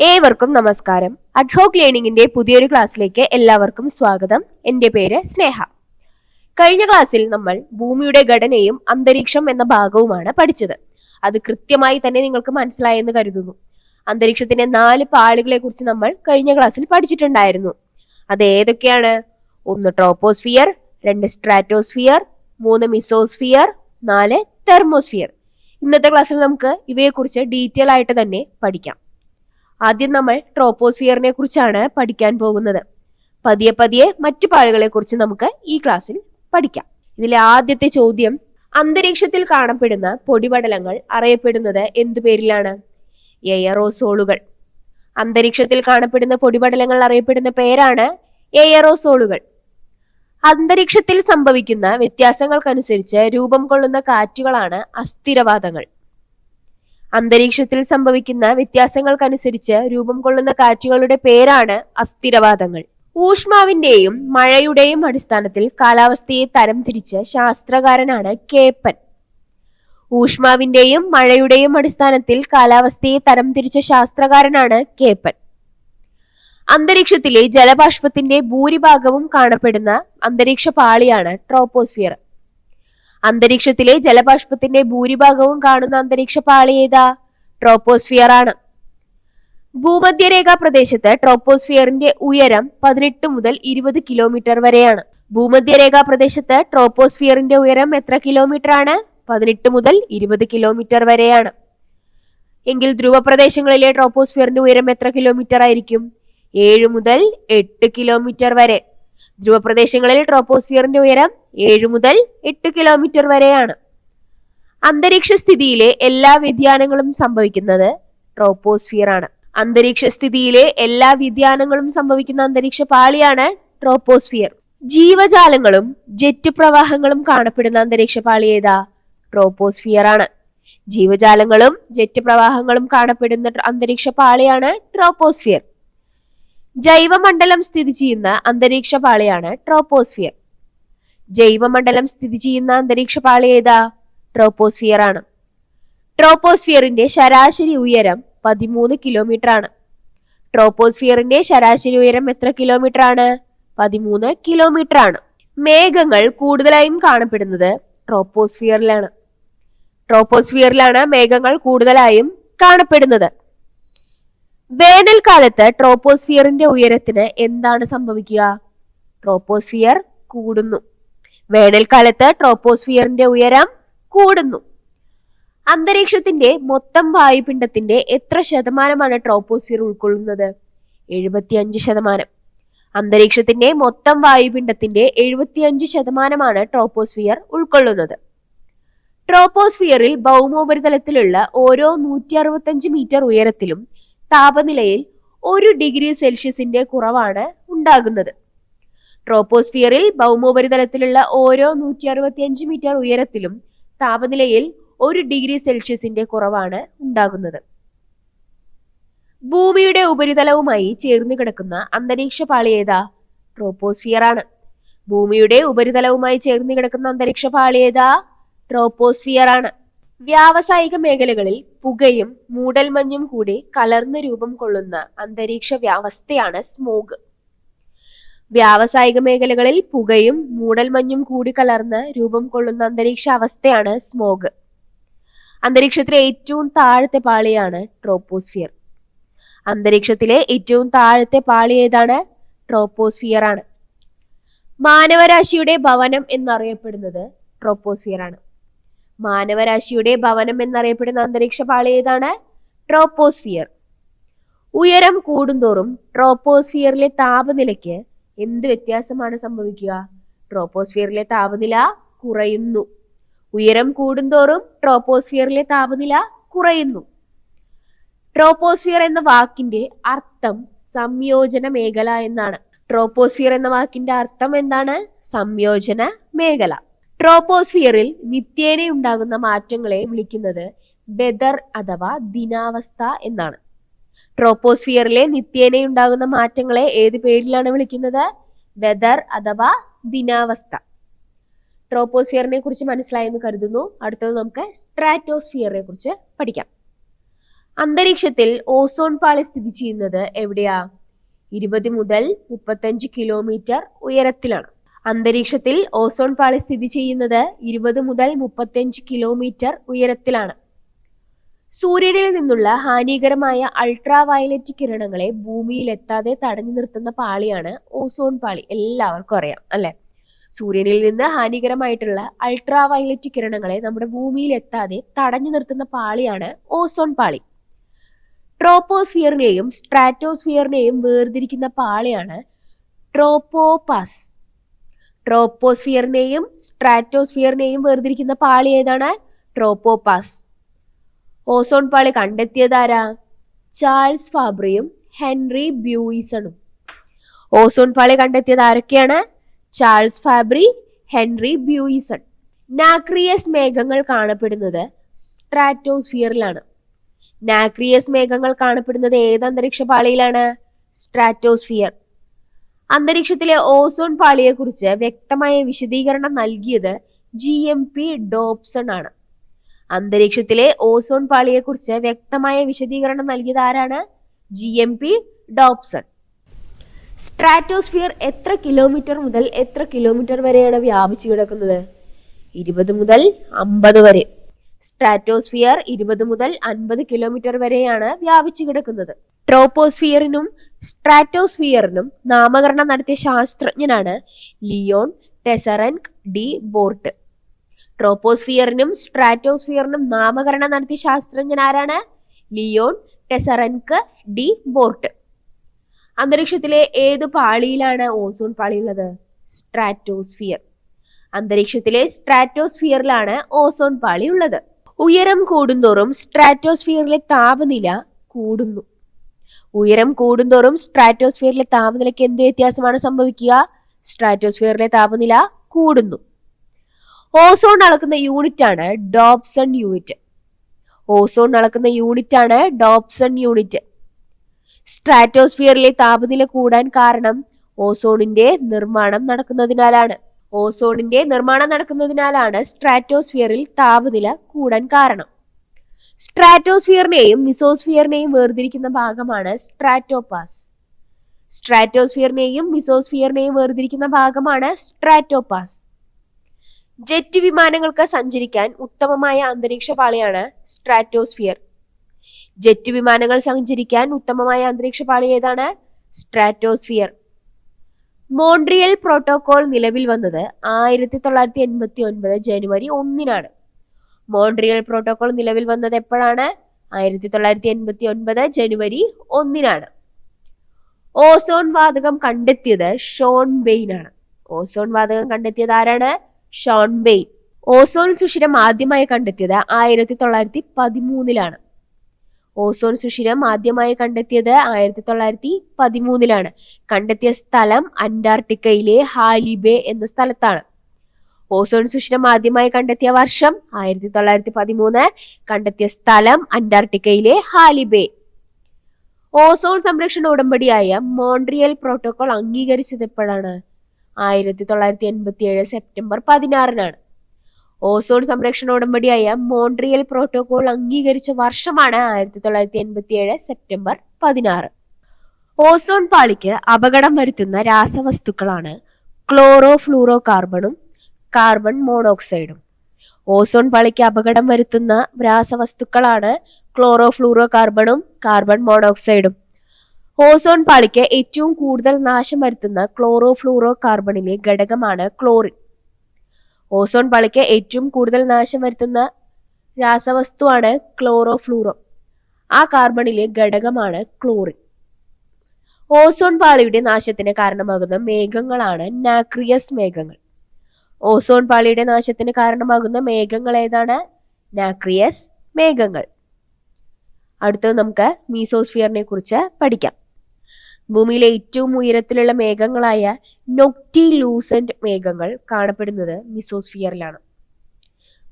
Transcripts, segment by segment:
ഏവർക്കും നമസ്കാരം. അഡ്ഹോക് ലേണിംഗിന്റെ പുതിയൊരു ക്ലാസ്സിലേക്ക് എല്ലാവർക്കും സ്വാഗതം. എന്റെ പേര് സ്നേഹ. കഴിഞ്ഞ ക്ലാസ്സിൽ നമ്മൾ ഭൂമിയുടെ ഘടനയും അന്തരീക്ഷം എന്ന ഭാഗവുമാണ് പഠിച്ചത്. അത് കൃത്യമായി തന്നെ നിങ്ങൾക്ക് മനസ്സിലായെന്ന് കരുതുന്നു. അന്തരീക്ഷത്തിന്റെ നാല് പാളികളെ കുറിച്ച് നമ്മൾ കഴിഞ്ഞ ക്ലാസ്സിൽ പഠിച്ചിട്ടുണ്ടായിരുന്നു. അത് ഏതൊക്കെയാണ്? ഒന്ന് ട്രോപ്പോസ്ഫിയർ രണ്ട് സ്ട്രാറ്റോസ്ഫിയർ മൂന്ന് മിസോസ്ഫിയർ നാല് തെർമോസ്ഫിയർ. ഇന്നത്തെ ക്ലാസ്സിൽ നമുക്ക് ഇവയെക്കുറിച്ച് ഡീറ്റെയിൽ ആയിട്ട് തന്നെ പഠിക്കാം. ആദ്യം നമ്മൾ ട്രോപ്പോസ്ഫിയറിനെ കുറിച്ചാണ് പഠിക്കാൻ പോകുന്നത്. പതിയെ പതിയെ മറ്റു പാളികളെ കുറിച്ച് നമുക്ക് ഈ ക്ലാസ്സിൽ പഠിക്കാം. ഇതിലെ ആദ്യത്തെ ചോദ്യം അന്തരീക്ഷത്തിൽ കാണപ്പെടുന്ന പൊടിപടലങ്ങൾ അറിയപ്പെടുന്നത് എന്തു പേരിലാണ്? എയറോസോളുകൾ. അന്തരീക്ഷത്തിൽ കാണപ്പെടുന്ന പൊടിപടലങ്ങൾ അറിയപ്പെടുന്ന പേരാണ് എയറോസോളുകൾ. അന്തരീക്ഷത്തിൽ സംഭവിക്കുന്ന വ്യത്യാസങ്ങൾക്കനുസരിച്ച് രൂപം കൊള്ളുന്ന കാറ്റുകളാണ് അസ്ഥിരവാദങ്ങൾ അന്തരീക്ഷത്തിൽ സംഭവിക്കുന്ന വ്യത്യാസങ്ങൾക്കനുസരിച്ച് രൂപം കൊള്ളുന്ന കാറ്റുകളുടെ പേരാണ് അസ്ഥിരവാദങ്ങൾ ഊഷ്മാവിന്റെയും മഴയുടെയും അടിസ്ഥാനത്തിൽ കാലാവസ്ഥയെ തരംതിരിച്ച ശാസ്ത്രകാരനാണ് കേപ്പൻ. ഊഷ്മാവിന്റെയും മഴയുടെയും അടിസ്ഥാനത്തിൽ കാലാവസ്ഥയെ തരംതിരിച്ച ശാസ്ത്രകാരനാണ് കേപ്പൻ. അന്തരീക്ഷത്തിലെ ജലബാഷ്പത്തിന്റെ ഭൂരിഭാഗവും കാണപ്പെടുന്ന അന്തരീക്ഷ പാളിയാണ് ട്രോപ്പോസ്ഫിയർ. അന്തരീക്ഷത്തിലെ ജലബാഷ്പത്തിന്റെ ഭൂരിഭാഗവും കാണുന്ന അന്തരീക്ഷ പാളി ഏതാ? ട്രോപ്പോസ്ഫിയർ ആണ് ഭൂമധ്യരേഖാ പ്രദേശത്ത് ട്രോപ്പോസ്ഫിയറിന്റെ ഉയരം പതിനെട്ട് മുതൽ ഇരുപത് കിലോമീറ്റർ വരെയാണ്. ഭൂമധ്യരേഖാ പ്രദേശത്ത് ട്രോപ്പോസ്ഫിയറിന്റെ ഉയരം എത്ര കിലോമീറ്റർ ആണ് പതിനെട്ട് മുതൽ ഇരുപത് കിലോമീറ്റർ വരെയാണ്. എങ്കിൽ ധ്രുവപ്രദേശങ്ങളിലെ ട്രോപ്പോസ്ഫിയറിന്റെ ഉയരം എത്ര കിലോമീറ്റർ ആയിരിക്കും ഏഴ് മുതൽ എട്ട് കിലോമീറ്റർ വരെ. ധ്രുവപ്രദേശങ്ങളിൽ ട്രോപ്പോസ്ഫിയറിന്റെ ഉയരം ഏഴ് മുതൽ എട്ട് കിലോമീറ്റർ വരെയാണ്. അന്തരീക്ഷ സ്ഥിതിയിലെ എല്ലാ വ്യതിയാനങ്ങളും സംഭവിക്കുന്നത് ട്രോപ്പോസ്ഫിയർ ആണ്. അന്തരീക്ഷ സ്ഥിതിയിലെ എല്ലാ വ്യതിയാനങ്ങളും സംഭവിക്കുന്ന അന്തരീക്ഷ പാളിയാണ് ട്രോപ്പോസ്ഫിയർ. ജീവജാലങ്ങളും ജെറ്റ് പ്രവാഹങ്ങളും കാണപ്പെടുന്ന അന്തരീക്ഷ പാളി ഏതാ? ട്രോപ്പോസ്ഫിയർ ആണ്. ജീവജാലങ്ങളും ജെറ്റ് പ്രവാഹങ്ങളും കാണപ്പെടുന്ന അന്തരീക്ഷ പാളിയാണ് ട്രോപ്പോസ്ഫിയർ. ജൈവമണ്ഡലം സ്ഥിതി ചെയ്യുന്ന അന്തരീക്ഷ പാളിയാണ് ട്രോപ്പോസ്ഫിയർ. ജൈവമണ്ഡലം സ്ഥിതി ചെയ്യുന്ന അന്തരീക്ഷ പാളി ഏതാ? ട്രോപ്പോസ്ഫിയർ ആണ് ട്രോപ്പോസ്ഫിയറിന്റെ ശരാശരി ഉയരം പതിമൂന്ന് കിലോമീറ്റർ ആണ് ട്രോപ്പോസ്ഫിയറിന്റെ ശരാശരി ഉയരം എത്ര കിലോമീറ്റർ ആണ് പതിമൂന്ന് കിലോമീറ്റർ ആണ് മേഘങ്ങൾ കൂടുതലായും കാണപ്പെടുന്നത് ട്രോപ്പോസ്ഫിയറിലാണ്. ട്രോപ്പോസ്ഫിയറിലാണ് മേഘങ്ങൾ കൂടുതലായും കാണപ്പെടുന്നത്. വേനൽക്കാലത്ത് ട്രോപ്പോസ്ഫിയറിന്റെ ഉയരത്തിന് എന്താണ് സംഭവിക്കുക? ട്രോപ്പോസ്ഫിയർ കൂടുന്നു. വേനൽക്കാലത്ത് ട്രോപ്പോസ്ഫിയറിന്റെ ഉയരം കൂടുന്നു. അന്തരീക്ഷത്തിന്റെ മൊത്തം വായുപിണ്ഡത്തിന്റെ എത്ര ശതമാനമാണ് ട്രോപ്പോസ്ഫിയർ ഉൾക്കൊള്ളുന്നത്? എഴുപത്തിയഞ്ച് ശതമാനം. അന്തരീക്ഷത്തിന്റെ മൊത്തം വായുപിണ്ഡത്തിന്റെ എഴുപത്തിയഞ്ച് ശതമാനമാണ് ട്രോപ്പോസ്ഫിയർ ഉൾക്കൊള്ളുന്നത്. ട്രോപ്പോസ്ഫിയറിൽ ഭൗമോപരിതലത്തിലുള്ള ഓരോ നൂറ്റി അറുപത്തഞ്ച് മീറ്റർ ഉയരത്തിലും താപനിലയിൽ ഒരു ഡിഗ്രി സെൽഷ്യസിന്റെ കുറവാണ് ഉണ്ടാകുന്നത്. ട്രോപ്പോസ്ഫിയറിൽ ഭൗമോപരിതലത്തിലുള്ള ഓരോ നൂറ്റി അറുപത്തിയഞ്ച് മീറ്റർ ഉയരത്തിലും താപനിലയിൽ ഒരു ഡിഗ്രി സെൽഷ്യസിന്റെ കുറവാണ് ഉണ്ടാകുന്നത്. ഭൂമിയുടെ ഉപരിതലവുമായി ചേർന്ന് കിടക്കുന്ന അന്തരീക്ഷ പാളി ഏതാ? ട്രോപ്പോസ്ഫിയർ ആണ്. ഭൂമിയുടെ ഉപരിതലവുമായി ചേർന്ന് കിടക്കുന്ന അന്തരീക്ഷ പാളി ഏതാ? ട്രോപ്പോസ്ഫിയർ ആണ്. വ്യാവസായിക മേഖലകളിൽ പുകയും മൂടൽമഞ്ഞും കൂടി കലർന്ന് രൂപം കൊള്ളുന്ന അന്തരീക്ഷ വ്യവസ്ഥയാണ് സ്മോഗ് വ്യാവസായിക മേഖലകളിൽ പുകയും മൂടൽമഞ്ഞും കൂടി കലർന്ന് രൂപം കൊള്ളുന്ന അന്തരീക്ഷ അവസ്ഥയാണ് സ്മോഗ് അന്തരീക്ഷത്തിലെ ഏറ്റവും താഴത്തെ പാളിയാണ് ട്രോപ്പോസ്ഫിയർ അന്തരീക്ഷത്തിലെ ഏറ്റവും താഴത്തെ പാളി ഏതാണ്? ട്രോപ്പോസ്ഫിയർ ആണ്. മാനവരാശിയുടെ ഭവനം എന്നറിയപ്പെടുന്നത് ട്രോപ്പോസ്ഫിയർ ആണ്. മാനവരാശിയുടെ ഭവനം എന്നറിയപ്പെടുന്ന അന്തരീക്ഷ പാളി ഏതാണ്? ട്രോപ്പോസ്ഫിയർ. ഉയരം കൂടുന്തോറും ട്രോപ്പോസ്ഫിയറിലെ താപനിലയ്ക്ക് എന്ത് വ്യത്യാസമാണ് സംഭവിക്കുക? ട്രോപ്പോസ്ഫിയറിലെ താപനില കുറയുന്നു. ഉയരം കൂടുന്തോറും ട്രോപ്പോസ്ഫിയറിലെ താപനില കുറയുന്നു. ട്രോപ്പോസ്ഫിയർ എന്ന വാക്കിന്റെ അർത്ഥം സംയോജന മേഖല എന്നാണ്. ട്രോപ്പോസ്ഫിയർ എന്ന വാക്കിന്റെ അർത്ഥം എന്താണ്? സംയോജന മേഖല. ട്രോപ്പോസ്ഫിയറിൽ നിത്യേന ഉണ്ടാകുന്ന മാറ്റങ്ങളെ വിളിക്കുന്നത് ബെദർ അഥവാ ദിനാവസ്ഥ എന്നാണ്. ട്രോപ്പോസ്ഫിയറിലെ നിത്യേനെ ഉണ്ടാകുന്ന മാറ്റങ്ങളെ ഏത് പേരിലാണ് വിളിക്കുന്നത്? വെദർ അഥവാ ദിനാവസ്ഥ. ട്രോപ്പോസ്ഫിയറിനെ കുറിച്ച് മനസ്സിലായെന്ന് കരുതുന്നു. അടുത്തത് നമുക്ക് സ്ട്രാറ്റോസ്ഫിയറിനെ കുറിച്ച് പഠിക്കാം. അന്തരീക്ഷത്തിൽ ഓസോൺ പാളി സ്ഥിതി ചെയ്യുന്നത് എവിടെയാ? ഇരുപത് മുതൽ മുപ്പത്തഞ്ച് കിലോമീറ്റർ ഉയരത്തിലാണ്. അന്തരീക്ഷത്തിൽ ഓസോൺ പാളി സ്ഥിതി ചെയ്യുന്നത് ഇരുപത് മുതൽ മുപ്പത്തിയഞ്ച് കിലോമീറ്റർ ഉയരത്തിലാണ്. സൂര്യനിൽ നിന്നുള്ള ഹാനികരമായ അൾട്രാ വയലറ്റ് കിരണങ്ങളെ ഭൂമിയിൽ എത്താതെ തടഞ്ഞു നിർത്തുന്ന പാളിയാണ് ഓസോൺ പാളി. എല്ലാവർക്കും അറിയാം അല്ലെ? സൂര്യനിൽ നിന്ന് ഹാനികരമായിട്ടുള്ള അൾട്രാ വയലറ്റ് കിരണങ്ങളെ നമ്മുടെ ഭൂമിയിൽ എത്താതെ തടഞ്ഞു നിർത്തുന്ന പാളിയാണ് ഓസോൺ പാളി. ട്രോപ്പോസ്ഫിയറിനെയും സ്ട്രാറ്റോസ്ഫിയറിനെയും വേർതിരിക്കുന്ന പാളിയാണ് ട്രോപ്പോപാസ്. ട്രോപ്പോസ്ഫിയറിനെയും സ്ട്രാറ്റോസ്ഫിയറിനെയും വേർതിരിക്കുന്ന പാളി ഏതാണ്? ട്രോപ്പോപാസ്. ഓസോൺ പാളി കണ്ടെത്തിയതാരാ ചാൾസ് ഫാബ്രിയും ഹെൻറി ബ്യൂയിസണും. ഓസോൺ പാളി കണ്ടെത്തിയത് ആരൊക്കെയാണ്? Charles Fabry Henri Buisson. Nacreous മേഘങ്ങൾ കാണപ്പെടുന്നത് സ്ട്രാറ്റോസ്ഫിയറിലാണ്. നാക്രിയസ് മേഘങ്ങൾ കാണപ്പെടുന്നത് ഏത് അന്തരീക്ഷ പാളിയിലാണ്? സ്ട്രാറ്റോസ്ഫിയർ. അന്തരീക്ഷത്തിലെ ഓസോൺ പാളിയെക്കുറിച്ച് വ്യക്തമായ വിശദീകരണം നൽകിയത് ജി എം പി ഡോപ്സൺ ആണ്. അന്തരീക്ഷത്തിലെ ഓസോൺ പാളിയെക്കുറിച്ച് വ്യക്തമായ വിശദീകരണം നൽകിയത് ആരാണ്? G M P Dobson stratosphere എത്ര കിലോമീറ്റർ മുതൽ എത്ര കിലോമീറ്റർ വരെയാണ് വ്യാപിച്ചു കിടക്കുന്നത്? ഇരുപത് മുതൽ അമ്പത് വരെ. സ്ട്രാറ്റോസ്ഫിയർ ഇരുപത് മുതൽ അൻപത് കിലോമീറ്റർ വരെയാണ് വ്യാപിച്ചു കിടക്കുന്നത്. ട്രോപ്പോസ്ഫിയറിനും സ്ട്രാറ്റോസ്ഫിയറിനും നാമകരണം നടത്തിയ ശാസ്ത്രജ്ഞനാണ് ലിയോൺ ടെസറൻക് ഡി ബോർട്ട്. ട്രോപ്പോസ്ഫിയറിനും സ്ട്രാറ്റോസ്ഫിയറിനും നാമകരണം നടത്തിയ ശാസ്ത്രജ്ഞൻ ആരാണ്? Leon Teisserenc de Bort. അന്തരീക്ഷത്തിലെ ഏത് പാളിയിലാണ് ഓസോൺ പാളി ഉള്ളത് സ്ട്രാറ്റോസ്ഫിയർ. അന്തരീക്ഷത്തിലെ സ്ട്രാറ്റോസ്ഫിയറിലാണ് ഓസോൺ പാളി ഉള്ളത്. ഉയരം കൂടുന്തോറും സ്ട്രാറ്റോസ്ഫിയറിലെ താപനില കൂടുന്നു. ഉയരം കൂടുന്തോറും സ്ട്രാറ്റോസ്ഫിയറിലെ താപനിലയ്ക്ക് എന്ത് വ്യത്യാസമാണ് സംഭവിക്കുക? സ്ട്രാറ്റോസ്ഫിയറിലെ താപനില കൂടുന്നു. ഓസോൺ അളക്കുന്ന യൂണിറ്റ് ആണ് ഡോപ്സൺ യൂണിറ്റ് ഓസോൺ അളക്കുന്ന യൂണിറ്റ് ആണ് ഡോപ്സൺ യൂണിറ്റ് സ്ട്രാറ്റോസ്ഫിയറിലെ താപനില കൂടാൻ കാരണം ഓസോണിന്റെ നിർമ്മാണം നടക്കുന്നതിനാലാണ്. ഓസോണിന്റെ നിർമ്മാണം നടക്കുന്നതിനാലാണ് സ്ട്രാറ്റോസ്ഫിയറിൽ താപനില കൂടാൻ കാരണം. സ്ട്രാറ്റോസ്ഫിയറിനെയും മിസോസ്ഫിയറിനെയും വേർതിരിക്കുന്ന ഭാഗമാണ് സ്ട്രാറ്റോപാസ്. സ്ട്രാറ്റോസ്ഫിയറിനെയും മിസോസ്ഫിയറിനെയും വേർതിരിക്കുന്ന ഭാഗമാണ് സ്ട്രാറ്റോപാസ്. ജെറ്റ് വിമാനങ്ങൾക്ക് സഞ്ചരിക്കാൻ ഉത്തമമായ അന്തരീക്ഷ പാളിയാണ് സ്ട്രാറ്റോസ്ഫിയർ. ജെറ്റ് വിമാനങ്ങൾ സഞ്ചരിക്കാൻ ഉത്തമമായ അന്തരീക്ഷ പാളി ഏതാണ്? സ്ട്രാറ്റോസ്ഫിയർ. മോൺട്രിയൽ പ്രോട്ടോകോൾ നിലവിൽ വന്നത് ആയിരത്തി തൊള്ളായിരത്തി എൺപത്തി ഒൻപത് ജനുവരി ഒന്നിനാണ്. മോൺട്രിയൽ പ്രോട്ടോകോൾ നിലവിൽ വന്നത് എപ്പോഴാണ്? ആയിരത്തി തൊള്ളായിരത്തി എൺപത്തി ഒൻപത് ജനുവരി ഒന്നിനാണ്. ഓസോൺ വാതകം കണ്ടെത്തിയത് ഷോൺ ബെയിൻ ആണ്. ഓസോൺ വാതകം കണ്ടെത്തിയത് ആരാണ്? ഷോൺ ബെയിൻ. ഓസോൺ സുഷിരം ആദ്യമായി കണ്ടെത്തിയത് ആയിരത്തി തൊള്ളായിരത്തി പതിമൂന്നിലാണ് ഓസോൺ സുഷിരം ആദ്യമായി കണ്ടെത്തിയത് ആയിരത്തി തൊള്ളായിരത്തി പതിമൂന്നിലാണ് കണ്ടെത്തിയ സ്ഥലം അന്റാർട്ടിക്കയിലെ ഹാലിബേ എന്ന സ്ഥലത്താണ്. ഓസോൺ സുഷിരം ആദ്യമായി കണ്ടെത്തിയ വർഷം ആയിരത്തി തൊള്ളായിരത്തി പതിമൂന്ന് കണ്ടെത്തിയ സ്ഥലം അന്റാർട്ടിക്കയിലെ ഹാലിബേ. ഓസോൺ സംരക്ഷണ ഉടമ്പടിയായ മോൺട്രിയൽ പ്രോട്ടോകോൾ അംഗീകരിച്ചത് എപ്പോഴാണ് ആയിരത്തി തൊള്ളായിരത്തി എൺപത്തി ഏഴ് സെപ്റ്റംബർ പതിനാറിനാണ്. ഓസോൺ സംരക്ഷണ ഉടമ്പടിയായ മോൺട്രിയൽ പ്രോട്ടോകോൾ അംഗീകരിച്ച വർഷമാണ് ആയിരത്തി തൊള്ളായിരത്തി എൺപത്തി ഏഴ് സെപ്റ്റംബർ പതിനാറ്. ഓസോൺ പാളിക്ക് അപകടം വരുത്തുന്ന രാസവസ്തുക്കളാണ് ക്ലോറോ ഫ്ലൂറോ കാർബണും കാർബൺ മോണോക്സൈഡും. ഓസോൺ പാളിക്ക് അപകടം വരുത്തുന്ന രാസവസ്തുക്കളാണ് ക്ലോറോ ഫ്ലൂറോ കാർബണും കാർബൺ മോണോക്സൈഡും. ഓസോൺ പാളിക്ക് ഏറ്റവും കൂടുതൽ നാശം വരുത്തുന്ന ക്ലോറോ ഫ്ലൂറോ കാർബണിലെ ഘടകമാണ് ക്ലോറിൻ. ഓസോൺ പാളിക്ക് ഏറ്റവും കൂടുതൽ നാശം വരുത്തുന്ന രാസവസ്തുവാണ് ക്ലോറോ ഫ്ലൂറോ ആ കാർബണിലെ ഘടകമാണ് ക്ലോറിൻ. ഓസോൺ പാളിയുടെ നാശത്തിന് കാരണമാകുന്ന മേഘങ്ങളാണ് നാക്രിയസ് മേഘങ്ങൾ. ഓസോൺ പാളിയുടെ നാശത്തിന് കാരണമാകുന്ന മേഘങ്ങൾ ഏതാണ്? നാക്രിയസ് മേഘങ്ങൾ. അടുത്തത് നമുക്ക് മീസോസ്ഫിയറിനെ കുറിച്ച് പഠിക്കാം. ഭൂമിയിലെ ഏറ്റവും ഉയരത്തിലുള്ള മേഘങ്ങളായ നൊക്ടി ലൂസന്റ് മേഘങ്ങൾ കാണപ്പെടുന്നത് മിസോസ്ഫിയറിലാണ്.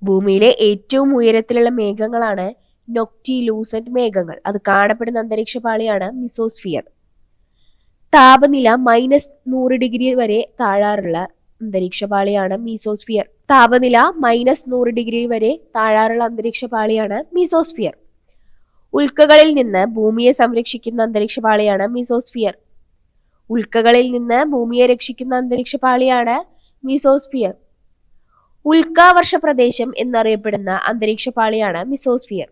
ഭൂമിയിലെ ഏറ്റവും ഉയരത്തിലുള്ള മേഘങ്ങളാണ് നൊക്ടി ലൂസന്റ് മേഘങ്ങൾ. അത് കാണപ്പെടുന്ന അന്തരീക്ഷ പാളിയാണ് മിസോസ്ഫിയർ. താപനില മൈനസ് നൂറ് ഡിഗ്രി വരെ താഴാറുള്ള അന്തരീക്ഷ പാളിയാണ് മീസോസ്ഫിയർ താപനില മൈനസ് നൂറ് ഡിഗ്രി വരെ താഴാറുള്ള അന്തരീക്ഷ പാളിയാണ് മീസോസ്ഫിയർ ഉൽക്കകളിൽ നിന്ന് ഭൂമിയെ സംരക്ഷിക്കുന്ന അന്തരീക്ഷ പാളിയാണ് മീസോസ്ഫിയർ ഉൽക്കകളിൽ നിന്ന് ഭൂമിയെ രക്ഷിക്കുന്ന അന്തരീക്ഷ പാളിയാണ് മീസോസ്ഫിയർ ഉൽക്കാവർഷ പ്രദേശം എന്നറിയപ്പെടുന്ന അന്തരീക്ഷ പാളിയാണ് മിസോസ്ഫിയർ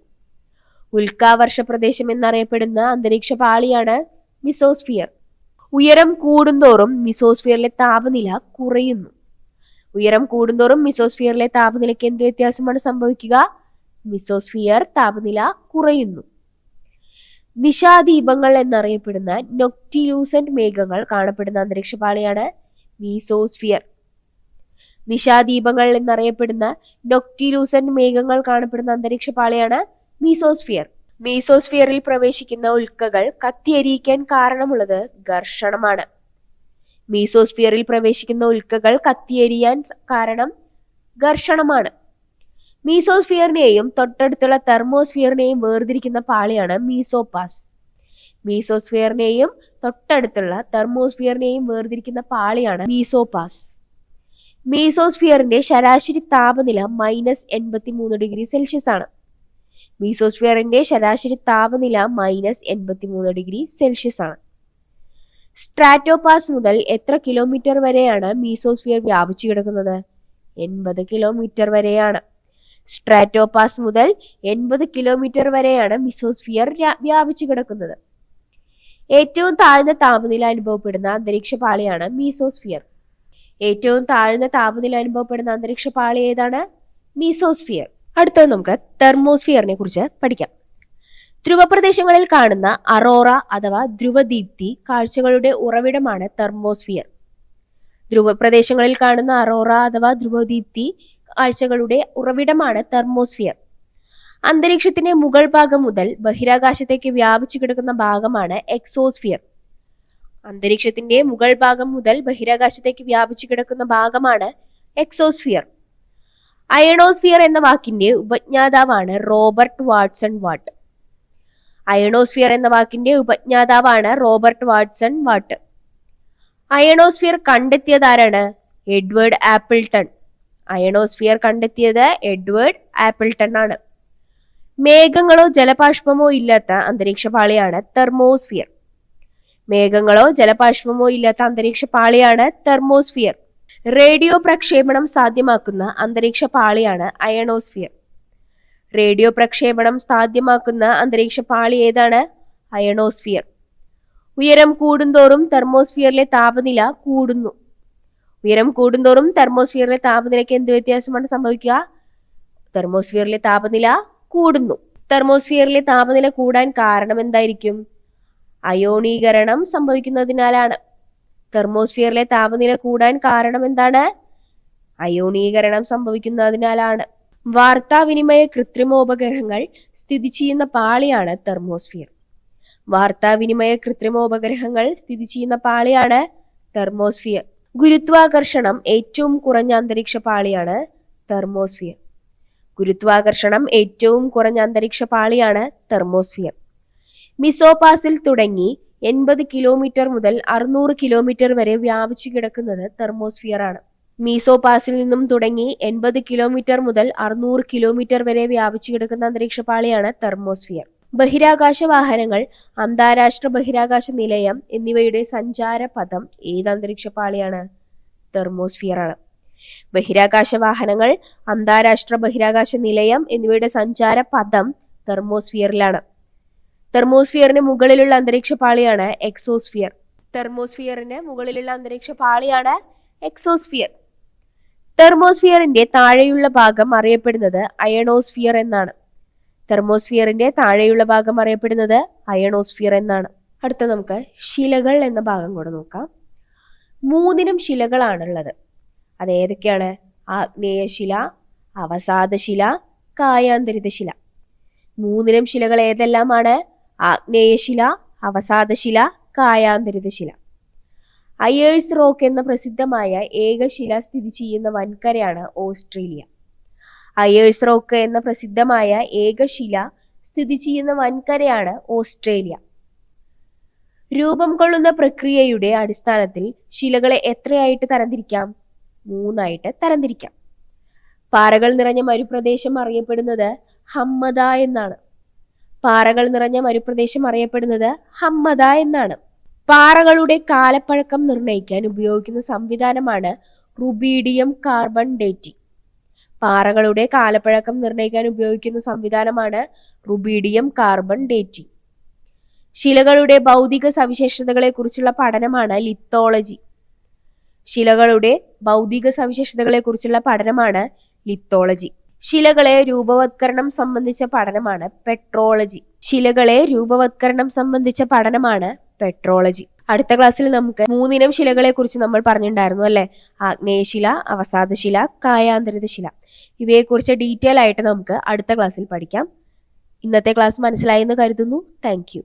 ഉൽക്കാവർഷ പ്രദേശം എന്നറിയപ്പെടുന്ന അന്തരീക്ഷ പാളിയാണ് മിസോസ്ഫിയർ ഉയരം കൂടുന്തോറും മിസോസ്ഫിയറിലെ താപനില കുറയുന്നു. ഉയരം കൂടുന്തോറും മിസോസ്ഫിയറിലെ താപനിലയ്ക്ക് എന്ത് വ്യത്യാസമാണ് സംഭവിക്കുക? മിസോസ്ഫിയർ താപനില കുറയുന്നു. നിശാദീപങ്ങൾ എന്നറിയപ്പെടുന്ന നൊക്ടിലൂസന്റ് മേഘങ്ങൾ കാണപ്പെടുന്ന അന്തരീക്ഷപാളിയാണ് മീസോസ്ഫിയർ. നിശാദീപങ്ങൾ എന്നറിയപ്പെടുന്ന നൊക്ടിലൂസന്റ് മേഘങ്ങൾ കാണപ്പെടുന്ന അന്തരീക്ഷ പാളിയാണ് മീസോസ്ഫിയർ. മീസോസ്ഫിയറിൽ പ്രവേശിക്കുന്ന ഉൽക്കകൾ കത്തിയരിയിക്കാൻ കാരണമുള്ളത് ഘർഷണമാണ്. മീസോസ്ഫിയറിൽ പ്രവേശിക്കുന്ന ഉൽക്കകൾ കത്തിയെരിയാൻ കാരണം ഘർഷണമാണ്. മീസോസ്ഫിയറിനെയും തൊട്ടടുത്തുള്ള തെർമോസ്ഫിയറിനെയും വേർതിരിക്കുന്ന പാളിയാണ് മീസോപാസ്. മീസോസ്ഫിയറിനെയും തൊട്ടടുത്തുള്ള തെർമോസ്ഫിയറിനെയും വേർതിരിക്കുന്ന പാളിയാണ് മീസോപാസ്. മീസോസ്ഫിയറിന്റെ ശരാശരി താപനില മൈനസ് എൺപത്തി മൂന്ന് ഡിഗ്രി സെൽഷ്യസ് ആണ് മീസോസ്ഫിയറിന്റെ ശരാശരി താപനില മൈനസ് എൺപത്തി മൂന്ന് ഡിഗ്രി സെൽഷ്യസ് ആണ്. സ്ട്രാറ്റോപാസ് മുതൽ എത്ര കിലോമീറ്റർ വരെയാണ് മീസോസ്ഫിയർ വ്യാപിച്ചു കിടക്കുന്നത്? എൺപത് കിലോമീറ്റർ വരെയാണ്. സ്ട്രാറ്റോപാസ് മുതൽ എൺപത് കിലോമീറ്റർ വരെയാണ് മിസോസ്ഫിയർ വ്യാപിച്ചു കിടക്കുന്നത്. ഏറ്റവും താഴ്ന്ന താപനില അനുഭവപ്പെടുന്ന അന്തരീക്ഷ പാളിയാണ് മീസോസ്ഫിയർ. ഏറ്റവും താഴ്ന്ന താപനില അനുഭവപ്പെടുന്ന അന്തരീക്ഷ പാളി ഏതാണ്? മീസോസ്ഫിയർ. അടുത്തത് നമുക്ക് തെർമോസ്ഫിയറിനെ കുറിച്ച് പഠിക്കാം. ധ്രുവപ്രദേശങ്ങളിൽ കാണുന്ന അറോറ അഥവാ ധ്രുവദീപ്തി കാഴ്ചകളുടെ ഉറവിടമാണ് തെർമോസ്ഫിയർ ധ്രുവപ്രദേശങ്ങളിൽ കാണുന്ന അറോറ അഥവാ ധ്രുവദീപ്തി കാഴ്ചകളുടെ ഉറവിടമാണ് തെർമോസ്ഫിയർ അന്തരീക്ഷത്തിന്റെ മുകൾ ഭാഗം മുതൽ ബഹിരാകാശത്തേക്ക് വ്യാപിച്ചു കിടക്കുന്ന ഭാഗമാണ് എക്സോസ്ഫിയർ അന്തരീക്ഷത്തിന്റെ മുകൾ ഭാഗം മുതൽ ബഹിരാകാശത്തേക്ക് വ്യാപിച്ചു കിടക്കുന്ന ഭാഗമാണ് എക്സോസ്ഫിയർ അയണോസ്ഫിയർ എന്ന വാക്കിന്റെ ഉപജ്ഞാതാവാണ് റോബർട്ട് വാട്സൺ വാട്ട്. അയണോസ്ഫിയർ എന്ന വാക്കിന്റെ ഉപജ്ഞാതാവാണ് റോബർട്ട് വാട്സൺ വാട്ട്. അയണോസ്ഫിയർ കണ്ടെത്തിയതാരാണ് എഡ്വേർഡ് ആപ്പിൾട്ടൺ. അയണോസ്ഫിയർ കണ്ടെത്തിയത് എഡ്വേർഡ് ആപ്പിൾട്ടൺ ആണ്. മേഘങ്ങളോ ജലപാഷ്പമോ ഇല്ലാത്ത അന്തരീക്ഷ പാളിയാണ് തെർമോസ്ഫിയർ. മേഘങ്ങളോ ജലപാഷ്പമോ ഇല്ലാത്ത അന്തരീക്ഷ പാളിയാണ് തെർമോസ്ഫിയർ. റേഡിയോ പ്രക്ഷേപണം സാധ്യമാക്കുന്ന അന്തരീക്ഷ പാളിയാണ് അയണോസ്ഫിയർ. റേഡിയോ പ്രക്ഷേപണം സാധ്യമാക്കുന്ന അന്തരീക്ഷ പാളി ഏതാണ്? അയണോസ്ഫിയർ. ഉയരം കൂടുന്തോറും തെർമോസ്ഫിയറിലെ താപനില കൂടുന്നു. ഉയരം കൂടുന്തോറും തെർമോസ്ഫിയറിലെ താപനിലയ്ക്ക് എന്ത് വ്യത്യാസമാണ് സംഭവിക്കുക? തെർമോസ്ഫിയറിലെ താപനില കൂടുന്നു. തെർമോസ്ഫിയറിലെ താപനില കൂടാൻ കാരണം എന്തായിരിക്കും? അയോണീകരണം സംഭവിക്കുന്നതിനാലാണ്. തെർമോസ്ഫിയറിലെ താപനില കൂടാൻ കാരണം എന്താണ്? അയോണീകരണം സംഭവിക്കുന്നതിനാലാണ്. വാർത്താവിനിമയ കൃത്രിമോപഗ്രഹങ്ങൾ സ്ഥിതി ചെയ്യുന്ന പാളിയാണ് തെർമോസ്ഫിയർ. വാർത്താവിനിമയ കൃത്രിമോപഗ്രഹങ്ങൾ സ്ഥിതി ചെയ്യുന്ന പാളിയാണ് തെർമോസ്ഫിയർ. ഗുരുത്വാകർഷണം ഏറ്റവും കുറഞ്ഞ അന്തരീക്ഷ പാളിയാണ് തെർമോസ്ഫിയർ. ഗുരുത്വാകർഷണം ഏറ്റവും കുറഞ്ഞ അന്തരീക്ഷ പാളിയാണ് തെർമോസ്ഫിയർ. മിസോപാസിൽ തുടങ്ങി എൺപത് കിലോമീറ്റർ മുതൽ അറുന്നൂറ് കിലോമീറ്റർ വരെ വ്യാപിച്ചു കിടക്കുന്നത് തെർമോസ്ഫിയർ ആണ്. മീസോപാസിൽ നിന്നും തുടങ്ങി എൺപത് കിലോമീറ്റർ മുതൽ അറുന്നൂറ് കിലോമീറ്റർ വരെ വ്യാപിച്ചു കിടക്കുന്ന അന്തരീക്ഷ പാളിയാണ് തെർമോസ്ഫിയർ. ബഹിരാകാശ വാഹനങ്ങൾ അന്താരാഷ്ട്ര ബഹിരാകാശ നിലയം എന്നിവയുടെ സഞ്ചാര പദം ഏത് അന്തരീക്ഷ പാളിയാണ്? തെർമോസ്ഫിയർ ആണ്. ബഹിരാകാശ വാഹനങ്ങൾ അന്താരാഷ്ട്ര ബഹിരാകാശ നിലയം എന്നിവയുടെ സഞ്ചാര പദം തെർമോസ്ഫിയറിലാണ്. തെർമോസ്ഫിയറിന് മുകളിലുള്ള അന്തരീക്ഷ പാളിയാണ് എക്സോസ്ഫിയർ. തെർമോസ്ഫിയറിന് മുകളിലുള്ള അന്തരീക്ഷ പാളിയാണ് എക്സോസ്ഫിയർ. തെർമോസ്ഫിയറിന്റെ താഴെയുള്ള ഭാഗം അറിയപ്പെടുന്നത് അയണോസ്ഫിയർ എന്നാണ്. തെർമോസ്ഫിയറിന്റെ താഴെയുള്ള ഭാഗം അറിയപ്പെടുന്നത് അയണോസ്ഫിയർ എന്നാണ്. അടുത്ത നമുക്ക് ശിലകൾ എന്ന ഭാഗം കൂടെ നോക്കാം. മൂന്നിനും ശിലകളാണുള്ളത്. അത് ഏതൊക്കെയാണ്? ആഗ്നേയശില അവസാദശില കായാന്തരിത ശില. മൂന്നിനും ശിലകൾ ഏതെല്ലാമാണ്? ആഗ്നേയശില അവസാദശില കായാന്തരിതശില. അയേഴ്സ് റോക്ക് എന്ന പ്രസിദ്ധമായ ഏകശില സ്ഥിതി ചെയ്യുന്ന വൻകരയാണ് ഓസ്ട്രേലിയ. അയേഴ്സ് റോക്ക് എന്ന പ്രസിദ്ധമായ ഏകശില സ്ഥിതി ചെയ്യുന്ന വൻകരയാണ് ഓസ്ട്രേലിയ. രൂപം കൊള്ളുന്ന പ്രക്രിയയുടെ അടിസ്ഥാനത്തിൽ ശിലകളെ എത്രയായിട്ട് തരംതിരിക്കാം? മൂന്നായിട്ട് തരംതിരിക്കാം. പാറകൾ നിറഞ്ഞ മരുപ്രദേശം അറിയപ്പെടുന്നത് ഹമ്മദ എന്നാണ്. പാറകളുടെ കാലപ്പഴക്കം നിർണയിക്കാൻ ഉപയോഗിക്കുന്ന സംവിധാനമാണ് റുബീഡിയം കാർബൺ ഡേറ്റിംഗ് പാറകളുടെ കാലപ്പഴക്കം നിർണയിക്കാൻ ഉപയോഗിക്കുന്ന സംവിധാനമാണ് റുബീഡിയം കാർബൺ ഡേറ്റിംഗ് ശിലകളുടെ ഭൗതിക സവിശേഷതകളെ കുറിച്ചുള്ള പഠനമാണ് ലിത്തോളജി. ശിലകളുടെ ഭൗതിക സവിശേഷതകളെ കുറിച്ചുള്ള പഠനമാണ് ലിത്തോളജി. ശിലകളെ രൂപവത്കരണം സംബന്ധിച്ച പഠനമാണ് പെട്രോളജി. ശിലകളെ രൂപവത്കരണം സംബന്ധിച്ച പഠനമാണ് പെട്രോളജി. അടുത്ത ക്ലാസ്സിൽ നമുക്ക് മൂന്നിനം ശിലകളെ കുറിച്ച് നമ്മൾ പറഞ്ഞിട്ടുണ്ടായിരുന്നു അല്ലെ? ആഗ്നേയശില അവസാദശില കായാന്തരിത ശില. ഇവയെക്കുറിച്ച് ഡീറ്റെയിൽ ആയിട്ട് നമുക്ക് അടുത്ത ക്ലാസ്സിൽ പഠിക്കാം. ഇന്നത്തെ ക്ലാസ് മനസ്സിലായി എന്ന് കരുതുന്നു. താങ്ക്